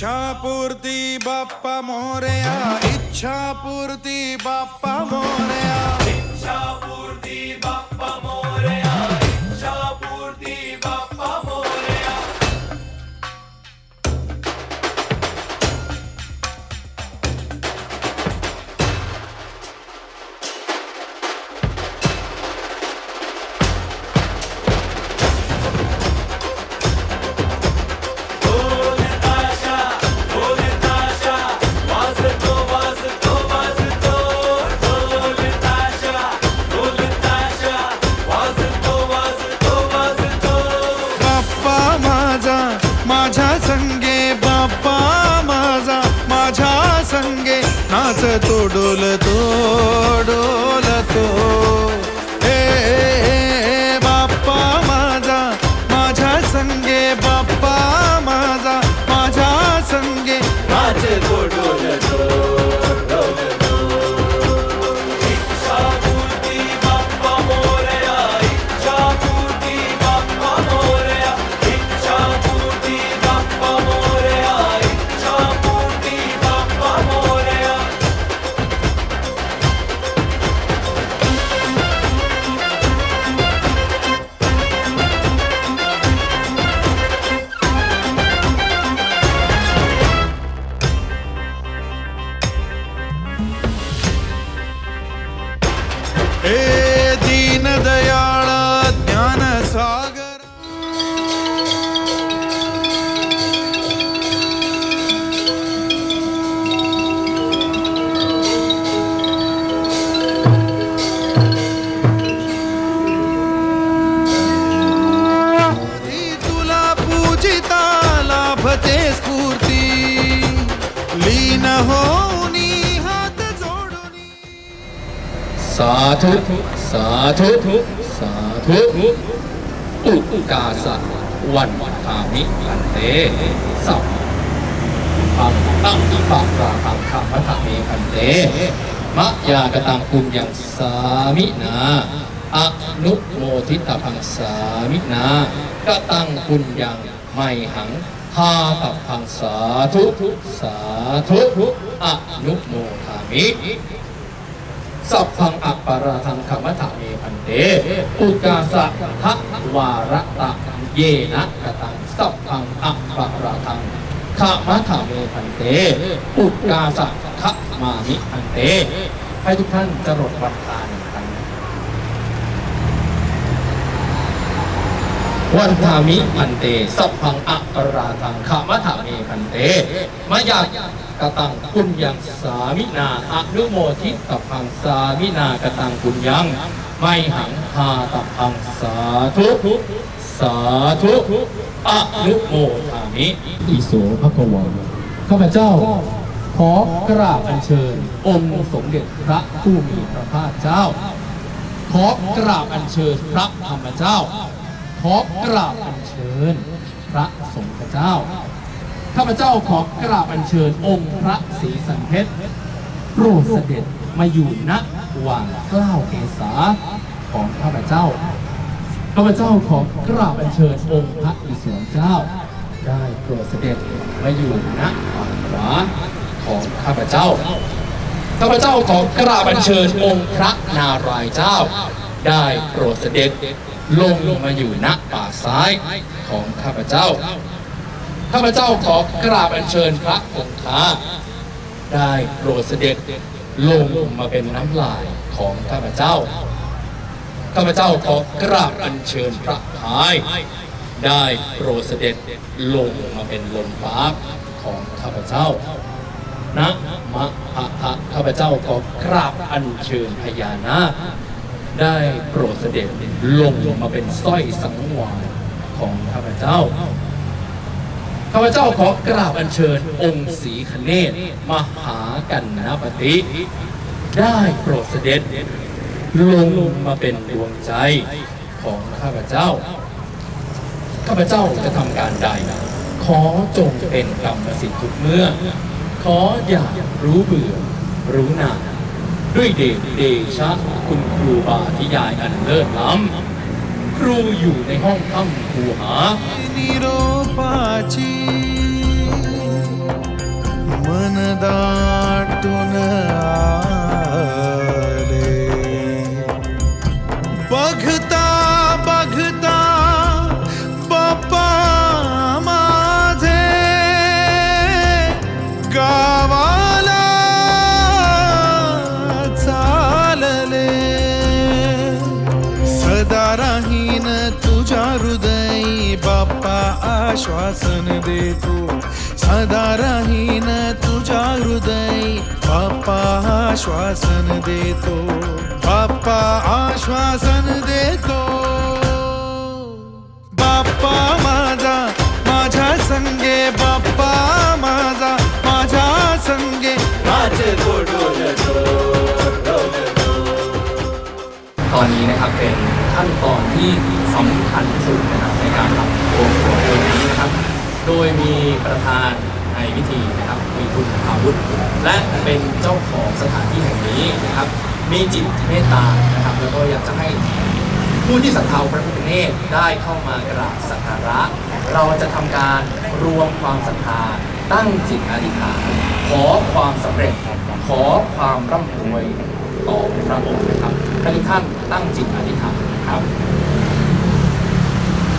इच्छा पूर्ति बापा मोरया इच्छा पूर्ति बापा मोरया। నాచ తోడుల తోడోలతో ธุ สาธุ สาธุ อุกาสะวันทามิพันเตสัพพังตั้งปะราคังขามะทะเมพันเต มะยากตังปุญญังสามินาอนุโมทิตพังสามินากตังปุญญังไม่หังทาตพังสาธุ สาธุ อนุโมทามิ สัพพังอัปปาราทังขมัทะเมพันเตอุกาสะทะวาระตะเยนะกตังสัพพังอัปปาราทังขมัทะเมพันเตอุกาสะทะมามิพันเต ให้ทุกท่านจรดวันทานกันวันทามิพันเต สัพพังอัปปาราทังขมัทะเมพันเตมายา กตังปุญญังสามินาอนุโมทิตพังสามินากตังปุญญัง ไม่หังหาตพังสาธุสาธุอนุโมทามิอิโสภควาข้าพเจ้า ขอกราบอัญเชิญ องค์สมเด็จพระผู้มีพระภาคเจ้า ขอกราบอัญเชิญพระธรรมเจ้า ขอกราบอัญเชิญ พระสงฆ์เจ้า ข้าพเจ้าขอกราบอัญเชิญองค์พระศรีสันเพชรโปรดเสด็จมาอยู่ณวังเกล้าเกษาของข้าพเจ้า ข้าพเจ้าขอกราบอัญเชิญองค์พระอิศวรเจ้า ได้โปรดเสด็จมาอยู่ณฝั่งขวาของข้าพเจ้า ข้าพเจ้าขอกราบอัญเชิญองค์พระนารายเจ้า ได้โปรดเสด็จลงมาอยู่ณป่าซ้ายของข้าพเจ้า ข้าพเจ้าขอกราบอัญเชิญพระคงค์าได้โปรดเสด็จลงมาเป็นน้ำลายของข้าพเจ้า ข้าพเจ้าขอกราบอัญเชิญพระพาย ได้โปรดเสด็จลงมาเป็นลมฟ้าของข้าพเจ้านะมะพะทะข้าพเจ้าขอกราบอัญเชิญพญานาคได้โปรดเสด็จลงมาเป็นสร้อยสังวรของข้าพเจ้า ข้าพเจ้าขอกราบอัญเชิญองค์ศรีคเนศมหากันนปฏิได้โปรดเสด็จลงมาเป็นดวงใจของข้าพเจ้า ข้าพเจ้าจะทำการใด ขอจงเป็นกรรมสิทธิ์ทุกเมื่อ ขออย่ารู้เบื่อรู้หนาด้วยเดชเดชะคุณครูบาธิยายอันเลิศล้ำ ครูอยู่ในห้องถ้ำครูหา आश्वासन देतो बाप्पा आश्वासन देतो बाप्पा माझा माझ्या संगे बाप्पा माझा माझ्या संगे ราชโกโดลโดโดลโด ตอนนี้นะครับเป็นขั้นตอนที่สำคัญที่สุดนะครับในการทำโอ้โหในวันนี้นะครับ โดยมีประธาน ในพิธีนะครับมีคุณอาวุธ และเป็นเจ้าของสถานที่แห่งนี้นะครับ มีจิตเมตตานะครับ แล้วก็อยากจะให้ผู้ที่ศรัทธาพระพิฆเนศได้เข้ามากราบสักการะ เราจะทำการรวมความศรัทธาตั้งจิตอธิษฐาน ขอความสำเร็จ ขอความร่ำรวยต่อพระองค์นะครับให้ทุกท่านตั้งจิตอธิษฐานครับ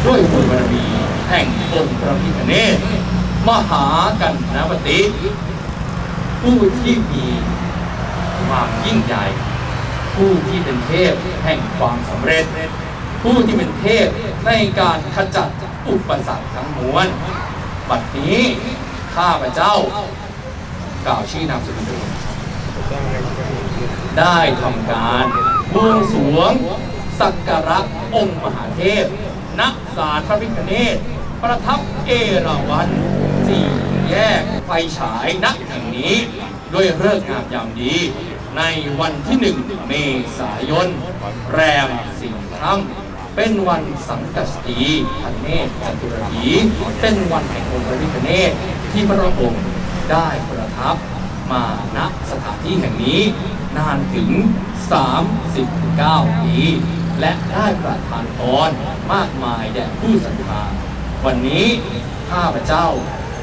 ด้วยบุญบารมีแห่งองค์พระพิฆเนศ มหากันนวติผู้ที่มีความยิ่งใหญ่ ผู้ที่เป็นเทพแห่งความสำเร็จ ผู้ที่เป็นเทพในการขจัดอุปสรรคทั้งมวลบัดนี้ข้าพเจ้ากล่าวชื่อนามสกุลเองได้ทำการบวงสรวง สักการะองค์มหาเทพณศาลพระพิฆเนศประทับเอราวัณ สี่แยกไฟฉายณแห่งนี้ ด้วยเลิกงามยามดี ในวันที่หนึ่งเมษายน แรมสี่ค่ำเป็นวันสังกัสตีพันเนตรจตุรถีเป็นวันแห่งองค์พระพิฆเนศที่พระองค์ได้ประทับมาณสถานที่แห่งนี้นานถึง 39 ปี และได้ประทานพรมากมายแด่ผู้ศรัทธาวันนี้ข้าพเจ้า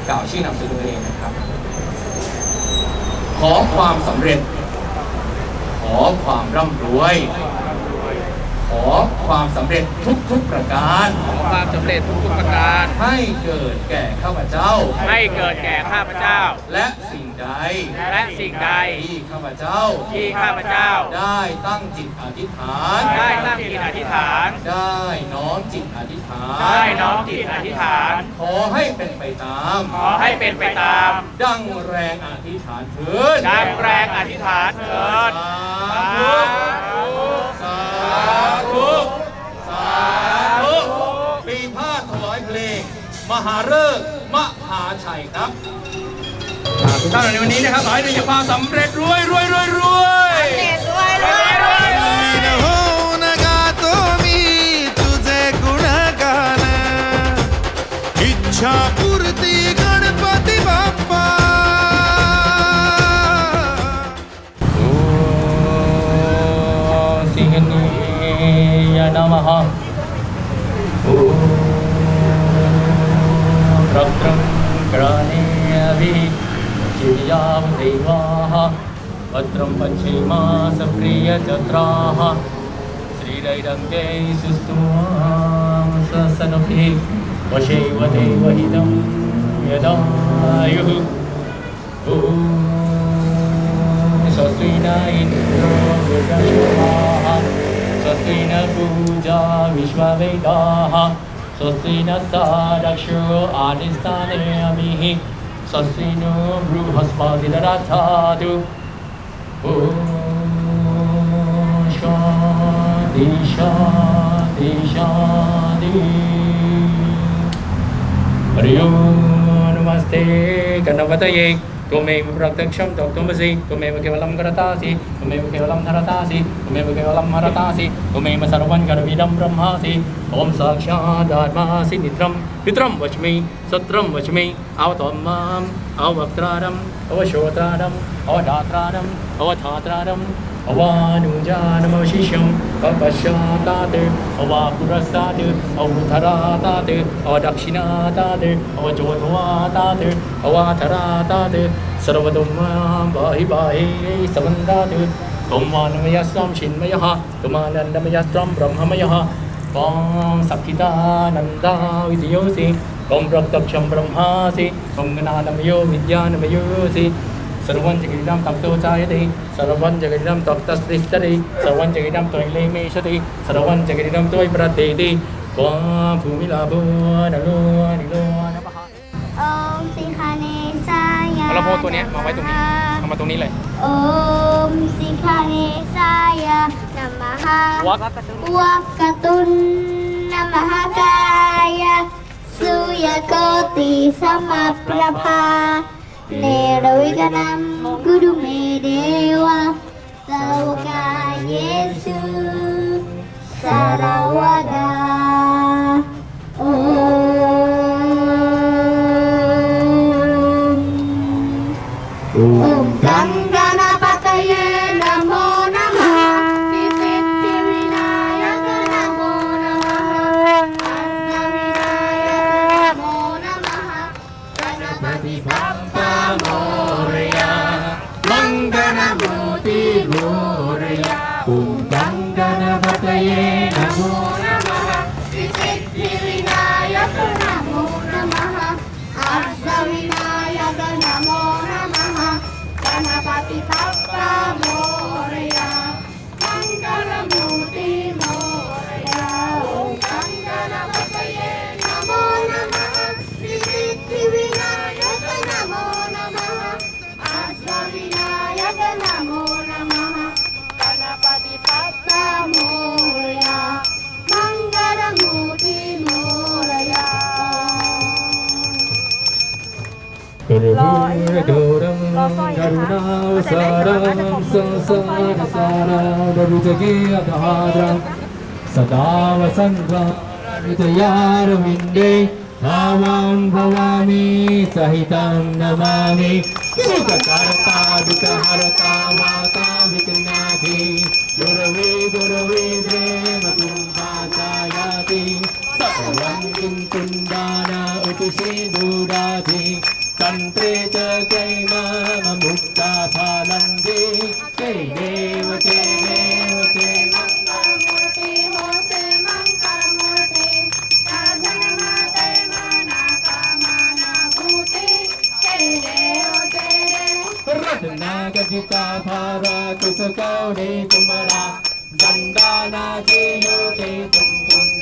กล่าวชื่อนามสกุลตัวเองนะครับ ขอความสำเร็จ ขอความร่ำรวย ขอความสำเร็จทุกๆประการ ขอความสำเร็จทุกๆประการ ให้เกิดแก่ข้าพเจ้า ให้เกิดแก่ข้าพเจ้า และสิ่ง ใดและสิ่งใดที่ข้าพเจ้า ที่ข้าพเจ้า ได้ตั้งจิตอธิษฐาน ได้ตั้งจิตอธิษฐาน ได้น้อมจิตอธิษฐาน ได้น้อมจิตอธิษฐาน ขอให้เป็นไปตาม ขอให้เป็นไปตาม ดังแรงอธิษฐานเถิดดังแรงอธิษฐานเถิดสาธุสาธุสาธุปีพาดถวายเพลง มหาฤกษ์มหาชัยครับ ทุกท่านในวันนี้นะครับขอให้มีความสำเร็จรวยรวยรวยรวยสิงห์นียานามหาโอ้รักรักกราเนียวิ गिरिजां दैवाः पत्रं पञ्चैमा सप्रियचत्राः श्रीरैरङ्गे सुस्तुवां ससनभि। वशैव देवहितं यदायुः। ॐ इन्द्रोः पूजा विश्ववेदाः स्वस्ति न सा रक्षो आदिस्थाने अभिः। Sasino Bruhaspadidaratadu Om Shanti Shanti Shanti Hari Om. Namaste. Ganapataye त्वमेव प्रत्यक्षं तत्त्वमसि त्वमेव केवलं करतासि त्वमेव केवलं धरतासि त्वमेव केवलं हरतासि त्वमेव सर्वं गर्विदं ब्रह्मासि ॐ साक्षादात्मासि निद्रं पितरं वच्मि सत्रं वच्मि अवतं माम् अवक्त्रारम् अवशोत्रारम् अवधात्रारम् अवधात्रारम् อวานุจาณมชิชมปปัชชาตาเตอวาปุรสาเตอวุธราตาเตอวดักชินาตาเตอวจวทวาตาเตอวาธราตาเตสรวดุมามบาหิบาหิสวันตาเตตุมานมยัสรัมชินมยหะตุมานันดมยัสตรมบรมหมยหะปองสักขิตานันดาวิทยุสิกมรักตักชมบรมหาสิกมนาณมโยวิญญาณมโยสิ ยโกติสมัปประภาเนรวิกนัมกุดุเมเดวะสาวกายเยสุสารวดา โอ รุณาการุณาวสารัง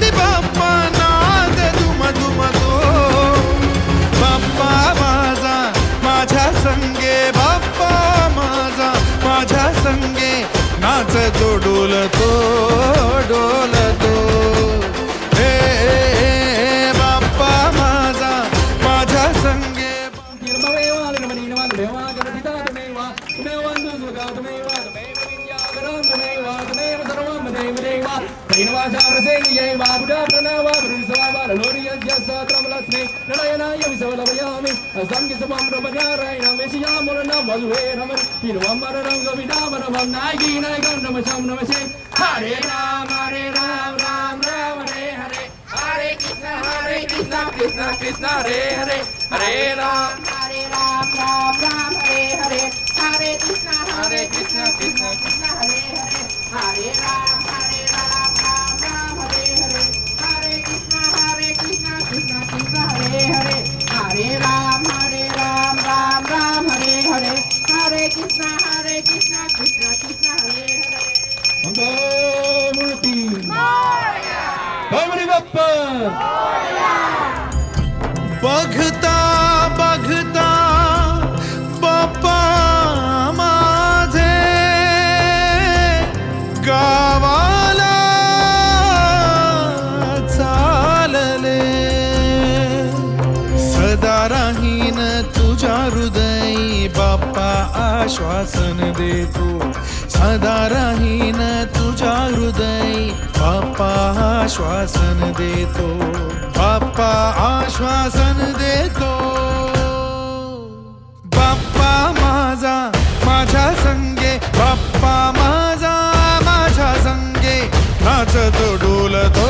गणपती बाप्पा नाद दुम दुम दो. बाप्पा माझा माझ्या संगे बाप्पा माझा माझ्या संगे नाच तो डोलतो डोलतो. ప్రసేయై వాబుడా ప్రణావా బృహస్వావార లోరియజ్య సత్రమలస్మి నరయనాయ విశవలవయామి అసంగి సమం రమనారాయణ విషయామురణ మధువే రమణ తిరువమ్మర రంగ విడామర వందాగి నాయకం నమ శం నమ శే హరే రామ హరే రామ రామ రామ హరే హరే హరే కృష్ణ హరే కృష్ణ కృష్ణ కృష్ణ హరే హరే హరే రామ హరే రామ రామ రామ హరే హరే హరే కృష్ణ హరే కృష్ణ కృష్ణ కృష్ణ హరే హరే హరే రామ बघता बघता बाप्पा माझे गावाला चालले. सदा राहीन तुझ्या हृदयी बाप्पा आश्वासन देतो. सदा राहीन तुझ्या हृदय. बाप्पा आश्वासन देतो. बाप्पा आश्वासन देतो. बाप्पा माझा माझ्या संगे. बाप्पा माझा माझ्या संगे. नाचतो डोलतो